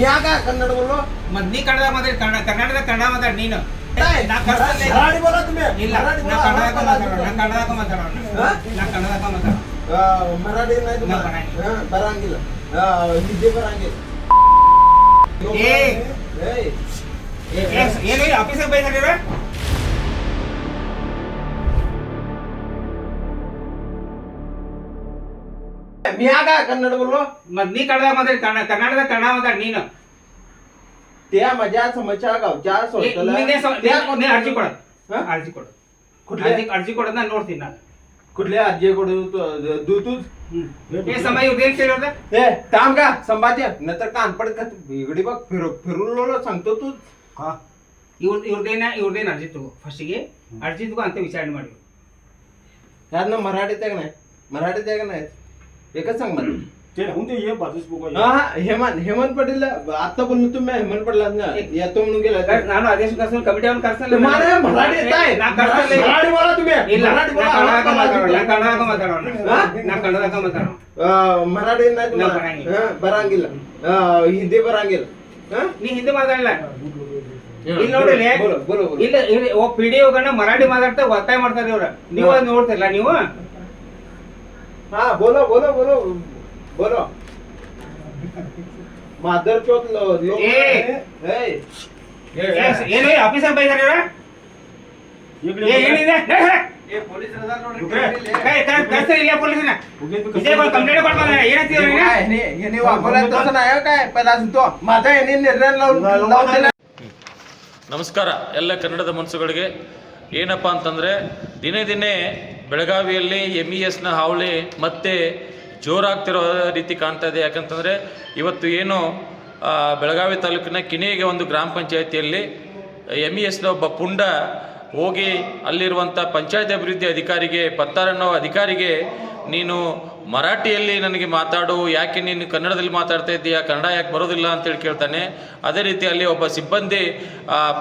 ಯಾಕ ಕನ್ನಡದಲ್ಲೂ? ಮತ್ ನೀ ಕನ್ನಡ ಮಾತಾಡಿ ಕನ್ನಡದ ಕನ್ನಡ ನೀನು. ನಾ ಕನ್ನಡ ಮರಾಠಿ ನಾ ಮಾತಾಡೋಣ ಬರಂಗಿಲ್ಲ. ಬರಂಗಿಲ್ಲ. ಏ. ಏ ಮ್ಯಾಗ ಕನ್ನಡ बोलो ಮತ್ ನೀ ಕನ್ನಡ ಮಾತಾಡಿ ಕನ್ನಡ ಕನ್ನಡದ ಕನ್ನಡ ಮಾತಾಡಿ ನೀನು त्या माझ्या समस्या गावच्या ನೀ- सोडतला ನೀನೇ ಸ್ವ- त्या ನೀ- ನೀ ಅರ್ಜಿ ಕೊಡ ಹಾ? ಅರ್ಜಿ ಕೊಡು कुठल्या ಅರ್ಜಿ ಅರ್ಜಿ ಕೊಡೋದ್ ನಾನು ನೋಡ್ತೀನಿ ನಾನು कुठल्या आजी कडू दू तूच ಏ ಸಮಯ ಇವ್ರದ್ದು ಏನ್ ಕೇಳಿರೋದ ए थांब का संभाजी नंतर कान पडत का इकडे बघ फिरू फिरून सांगतो तू ಇವ್ರ ಇವ್ರದ್ದೇನ ಇವ್ರದ್ದೇನು ಅರ್ಜಿ ತಗೋ ಫಸ್ಟಿಗೆ ಅರ್ಜಿ ತಗೋ ಅಂತ ವಿಚಾರಣೆ ಮಾಡಿ यातनं मराठीत आहे एकच सांग मला ते राहून दे ये बाजूच बघूया हा हेमंत हेमंत पाटील आता बोललो तुम्ही हेमंत पाटील ना येतो म्हणून गेला ನಾನು ಆದೇಶ ಕರ್ಸಲ್ ಕಮಿಟಿ ಅವ್ನು ಕರ್ಸಲ್ಲ तुम्हाला मराठी येत आहे ನಾ ಕರ್ಸಲ್ಲ मराठी बोला तुम्ही ಇಲ್ಲ मराठी ನಾ बोला ಕನ್ನಡದಾಗ ಮಾತಾಡೋಣ ನಾ हा? ಕನ್ನಡದಾಗ ಮಾತಾಡೋಣ ನಾ ಕನ್ನಡದಾಗ ಮಾತಾಡೋಣ अं, मराठी नाही तुम्हाला ಇಲ್ಲ, ಬರಂಗಿಲ್ಲ. हा, ಬರಂಗಿಲ್ಲ अं, ಹಿಂದಿ ಬರಂಗಿಲ್ಲ हा? ನೀ ಹಿಂದಿ ಮಾತಾಡಲ್ಲ ಇಲ್ಲಿ ನೋಡಿಲ್ಲ बोलो बोलो बोलो ಇಲ್ಲ ಇಲ್ಲಿ ಒಬ್ಬ ಪಿ ಡಿ ಒಗಣ್ಣ ಮರಾಠಿ ಮಾತಾಡ್ತಾ ಒತ್ತಾಯ ಮಾಡ್ತಾರೆ ಇವ್ರ ನೀವು ಅದ್ ನೋಡ್ತಿಲ್ಲ ನೀವು ಹಾ બોલો બોલો બોલો બોલો માધર ચોથ લોક એ એ એ ಆಫೀಸರ್ ಬೈದಾರ ಏ ಏನಿದೆ ಏ ಪೊಲೀಸ್ ರಜಾ ನೋಡಿ ಕೈ ಕೈ ಕಷ್ಟ ಇಲ್ಲ ಪೊಲೀಸನ ವಿಜಯ್ ಬಾ ಕಂಪ್ಲೇಂಟ್ ಮಾಡ್ತಾನೆ ನೀನು? ನೀವು ಅಪರಾಧ ತೋಸನ ಆಯೋ ಕೈ ಪೆಲಾಸಿಂತು ಮಾತಾ ಏನೇನು ನಿರ್ಣಯ ಲೌ ನಮಸ್ಕಾರ. ಎಲ್ಲ ಕನ್ನಡದ ಮನಸ್ಸುಗಳಿಗೆ. ಏನಪ್ಪ ಅಂತಂದರೆ ದಿನೇ ದಿನೇ ಬೆಳಗಾವಿಯಲ್ಲಿ ಎಂ ಇ ಎಸ್ನ ಹಾವಳಿ ಮತ್ತೆ ಜೋರಾಗ್ತಿರೋ ರೀತಿ ಕಾಣ್ತಾ ಇದೆ ಯಾಕಂತಂದರೆ ಇವತ್ತು ಏನು ಬೆಳಗಾವಿ ತಾಲೂಕಿನ ಕಿಣಿಗೆ ಒಂದು ಗ್ರಾಮ ಪಂಚಾಯಿತಿಯಲ್ಲಿ ಎಂ ಇ ಎಸ್ನ ಒಬ್ಬ ಪುಂಡ ಹೋಗಿ ಅಲ್ಲಿರುವಂಥ ಪಂಚಾಯತ್ ಅಭಿವೃದ್ಧಿ ಅಧಿಕಾರಿಗೆ ಪತ್ತಾರನ್ನೋ ಅಧಿಕಾರಿಗೆ ನೀನು ಮರಾಠಿಯಲ್ಲಿ ನನಗೆ ಮಾತಾಡು, ಯಾಕೆ ನೀನು ಕನ್ನಡದಲ್ಲಿ ಮಾತಾಡ್ತಾ ಇದ್ದೀಯಾ, ಕನ್ನಡ ಯಾಕೆ ಬರೋದಿಲ್ಲ ಅಂತೇಳಿ ಕೇಳ್ತಾನೆ. ಅದೇ ರೀತಿ ಅಲ್ಲಿ ಒಬ್ಬ ಸಿಬ್ಬಂದಿ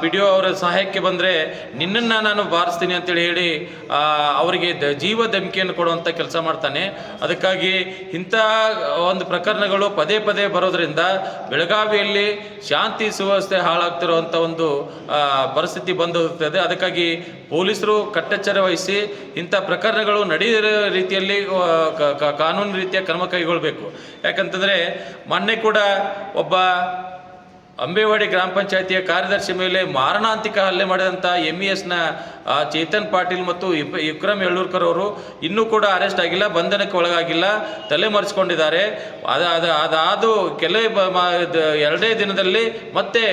ಪಿ ಡಿ ಒ ಅವರ ಸಹಾಯಕ್ಕೆ ಬಂದರೆ, ನಿನ್ನನ್ನು ನಾನು ಬಾರಿಸ್ತೀನಿ ಅಂತೇಳಿ ಹೇಳಿ ಅವರಿಗೆ ದ, ಜೀವ ಧಮಕಿಯನ್ನು ಕೊಡುವಂಥ ಕೆಲಸ ಮಾಡ್ತಾನೆ. ಅದಕ್ಕಾಗಿ ಇಂಥ ಒಂದು ಪ್ರಕರಣಗಳು ಪದೇ ಪದೇ ಬರೋದರಿಂದ ಬೆಳಗಾವಿಯಲ್ಲಿ ಶಾಂತಿ ಸುವ್ಯವಸ್ಥೆ ಹಾಳಾಗ್ತಿರುವಂಥ ಒಂದು ಪರಿಸ್ಥಿತಿ ಬಂದಿರುತ್ತದೆ ಅದಕ್ಕಾಗಿ ಪೊಲೀಸರು ಕಟ್ಟೆಚ್ಚರ ವಹಿಸಿ ಇಂಥ ಪ್ರಕರಣಗಳು ನಡೆಯೋ ರೀತಿಯಲ್ಲಿ ಕಾನೂನು ರೀತಿಯ ಕ್ರಮ ಕೈಗೊಳ್ಳಬೇಕು ಯಾಕಂತಂದರೆ ಮೊನ್ನೆ ಕೂಡ ಒಬ್ಬ ಅಂಬೇವಾಡಿ ಗ್ರಾಮ ಪಂಚಾಯತಿಯ ಕಾರ್ಯದರ್ಶಿ ಮೇಲೆ ಮಾರಣಾಂತಿಕ ಹಲ್ಲೆ ಮಾಡಿದಂಥ ಎಂ ಇ ಎಸ್ನ ಚೇತನ್ ಪಾಟೀಲ್ ಮತ್ತು ವಿಕ್ರಮ್ ಯಳ್ಳೂರ್ಕರ್ ಅವರು ಇನ್ನೂ ಕೂಡ ಅರೆಸ್ಟ್ ಆಗಿಲ್ಲ, ಬಂಧನಕ್ಕೆ ಒಳಗಾಗಿಲ್ಲ, ತಲೆ ಮರೆಸ್ಕೊಂಡಿದ್ದಾರೆ. ಅದು, ಅದ, ಅದಾದು ಕೆಲವೇ ಎರಡೇ ದಿನದಲ್ಲಿ ಮತ್ತೆ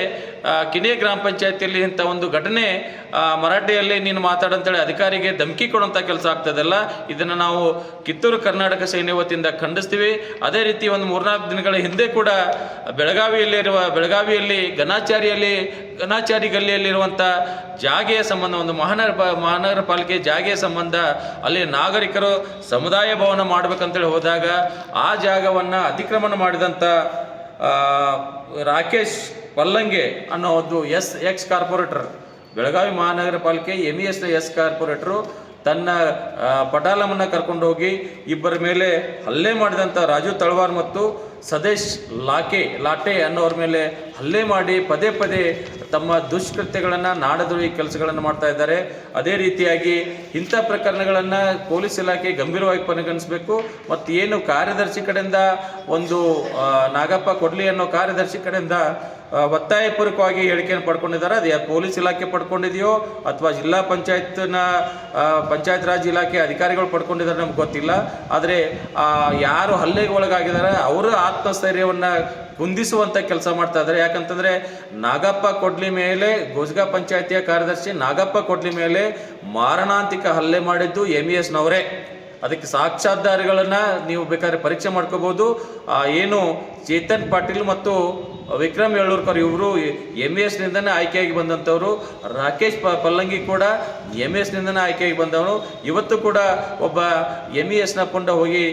ಕಿಣೆ ಗ್ರಾಮ ಪಂಚಾಯತಿಯಲ್ಲಿ ಇಂಥ ಒಂದು ಘಟನೆ ಮರಾಠಿಯಲ್ಲಿ ನೀನು ಮಾತಾಡಂತೇಳಿ ಅಧಿಕಾರಿಗೆ ಧಮಕಿ ಕೊಡುವಂಥ ಕೆಲಸ ಆಗ್ತದಲ್ಲ, ಇದನ್ನು ನಾವು ಕಿತ್ತೂರು ಕರ್ನಾಟಕ ಸೈನ್ಯ ವತಿಯಿಂದ ಖಂಡಿಸ್ತೀವಿ. ಅದೇ ರೀತಿ ಒಂದು ಮೂರ್ನಾಲ್ಕು ದಿನಗಳ ಹಿಂದೆ ಕೂಡ ಬೆಳಗಾವಿಯಲ್ಲಿರುವ, ಬೆಳಗಾವಿಯಲ್ಲಿ ಗನಾಚಾರಿಯಲ್ಲಿ ಗನಾಚಾರಿ ಗಲ್ಲಿಯಲ್ಲಿರುವಂಥ ಜಾಗೆಯ ಸಂಬಂಧ, ಒಂದು ಮಹಾನಗರ ಮಹಾನಗರ ಪಾಲಿಕೆ ಜಾಗೆಯ ಸಂಬಂಧ, ಅಲ್ಲಿ ನಾಗರಿಕರು ಸಮುದಾಯ ಭವನ ಮಾಡಬೇಕಂತೇಳಿ ಹೋದಾಗ ಆ ಜಾಗವನ್ನು ಅತಿಕ್ರಮಣ ಮಾಡಿದಂಥ ರಾಕೇಶ್ ಪಲ್ಲಂಗೆ ಅನ್ನೋ ಒಂದು ಎಸ್ ಎಕ್ಸ್ ಕಾರ್ಪೊರೇಟರ್, ಬೆಳಗಾವಿ ಮಹಾನಗರ ಪಾಲಿಕೆ ಎಂ ಇ ಎಸ್ನ ಎಸ್ ಕಾರ್ಪೊರೇಟರು ತನ್ನ ಪಟಾಲಮನ್ನು ಕರ್ಕೊಂಡು ಹೋಗಿ ಇಬ್ಬರ ಮೇಲೆ ಹಲ್ಲೆ ಮಾಡಿದಂಥ ರಾಜು ತಳವಾರ್ ಮತ್ತು ಸದೇಶ್ ಲಾಕೆ, ಲಾಟೆ ಅನ್ನೋರ ಮೇಲೆ ಹಲ್ಲೆ ಮಾಡಿ ಪದೇ ಪದೇ ತಮ್ಮ ದುಷ್ಕೃತ್ಯಗಳನ್ನು, ನಾಡದ್ರೋಹಿ ಕೆಲಸಗಳನ್ನು ಮಾಡ್ತಾ ಇದ್ದಾರೆ. ಅದೇ ರೀತಿಯಾಗಿ ಇಂಥ ಪ್ರಕರಣಗಳನ್ನು ಪೊಲೀಸ್ ಇಲಾಖೆ ಗಂಭೀರವಾಗಿ ಪರಿಗಣಿಸಬೇಕು. ಮತ್ತು ಏನು ಕಾರ್ಯದರ್ಶಿ ಕಡೆಯಿಂದ ಒಂದು ನಾಗಪ್ಪ ಕೊಡ್ಲಿ ಅನ್ನೋ ಕಾರ್ಯದರ್ಶಿ ಕಡೆಯಿಂದ ಒತ್ತಾಯಪೂರ್ವಕವಾಗಿ ಹೇಳಿಕೆಯನ್ನು ಪಡ್ಕೊಂಡಿದ್ದಾರೆ. ಅದು ಪೊಲೀಸ್ ಇಲಾಖೆ ಪಡ್ಕೊಂಡಿದೆಯೋ ಅಥವಾ ಜಿಲ್ಲಾ ಪಂಚಾಯತ್ನ ಪಂಚಾಯತ್ ರಾಜ್ ಇಲಾಖೆ ಅಧಿಕಾರಿಗಳು ಪಡ್ಕೊಂಡಿದ್ದಾರೆ ನಮ್ಗೆ ಗೊತ್ತಿಲ್ಲ. ಆದರೆ ಯಾರು ಹಲ್ಲೆಗೆ ಒಳಗಾಗಿದ್ದಾರೆ, ಅವರ ಆತ್ಮಸ್ಥೈರ್ಯವನ್ನು ಕುಂದಿಸುವಂಥ ಕೆಲಸ ಮಾಡ್ತಾ ಇದ್ದಾರೆ. ಯಾಕಂತಂದರೆ ನಾಗಪ್ಪ ಕೊಡ್ಲಿ ಮೇಲೆ ಗೋಜ್ಗಾ ಪಂಚಾಯತಿಯ ಕಾರ್ಯದರ್ಶಿ ನಾಗಪ್ಪ ಕೊಡ್ಲಿ ಮೇಲೆ ಮಾರಣಾಂತಿಕ ಹಲ್ಲೆ ಮಾಡಿದ್ದು ಎಂ ಇ ಎಸ್ನವರೇ. ಅದಕ್ಕೆ ಸಾಕ್ಷಾಧಾರಗಳನ್ನು ನೀವು ಬೇಕಾದ್ರೆ ಪರೀಕ್ಷೆ ಮಾಡ್ಕೋಬೋದು ಏನು ಚೇತನ್ ಪಾಟೀಲ್ ಮತ್ತು ವಿಕ್ರಮ್ ಯಳ್ಳೂರ್ಕರ್ ಇವರು ಎಂ ಎಸ್ ನಿಂದನೇ ಆಯ್ಕೆಯಾಗಿ ಬಂದಂಥವರು. ರಾಕೇಶ್ ಪ ಪಲ್ಲಂಗಿ ಕೂಡ ಎಂ ನಿಂದನೇ ಆಯ್ಕೆಯಾಗಿ ಬಂದವನು. ಇವತ್ತು ಕೂಡ ಒಬ್ಬ ಎಂ ಇ ಎಸ್ನ ಪುಂಡ ಹೋಗಿ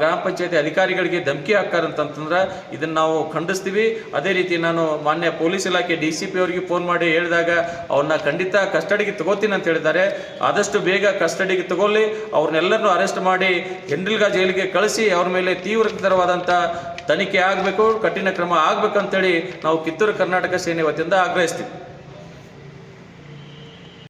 ಗ್ರಾಮ ಪಂಚಾಯತಿ ಅಧಿಕಾರಿಗಳಿಗೆ ಧಮಕಿ ಹಾಕಾರಂತಂತಂದ್ರೆ ಇದನ್ನು ನಾವು ಖಂಡಿಸ್ತೀವಿ. ಅದೇ ರೀತಿ ನಾನು ಮಾನ್ಯ ಪೊಲೀಸ್ ಇಲಾಖೆ ಡಿ ಸಿ ಪಿ ಅವರಿಗೆ ಫೋನ್ ಮಾಡಿ ಹೇಳಿದಾಗ ಅವ್ರನ್ನ ಖಂಡಿತ ಕಸ್ಟಡಿಗೆ ತಗೋತೀನಿ ಅಂತ ಹೇಳಿದ್ದಾರೆ. ಆದಷ್ಟು ಬೇಗ ಕಸ್ಟಡಿಗೆ ತಗೊಳ್ಳಿ. ಅವ್ರನ್ನೆಲ್ಲರನ್ನೂ ಅರೆಸ್ಟ್ ಮಾಡಿ, ಹೆಂಡ್ರಿಲ್ಗಾ ಜೈಲಿಗೆ ಕಳಿಸಿ, ಅವ್ರ ಮೇಲೆ ತೀವ್ರತರವಾದಂಥ ತನಿಖೆ ಆಗಬೇಕು ಕಠಿಣ ಕ್ರಮ ಆಗಬೇಕಂತೇಳಿ ನಾವು ಕಿತ್ತೂರು ಕರ್ನಾಟಕ ಸೇನೆ ವತಿಯಿಂದ ಆಗ್ರಹಿಸ್ತೀವಿ.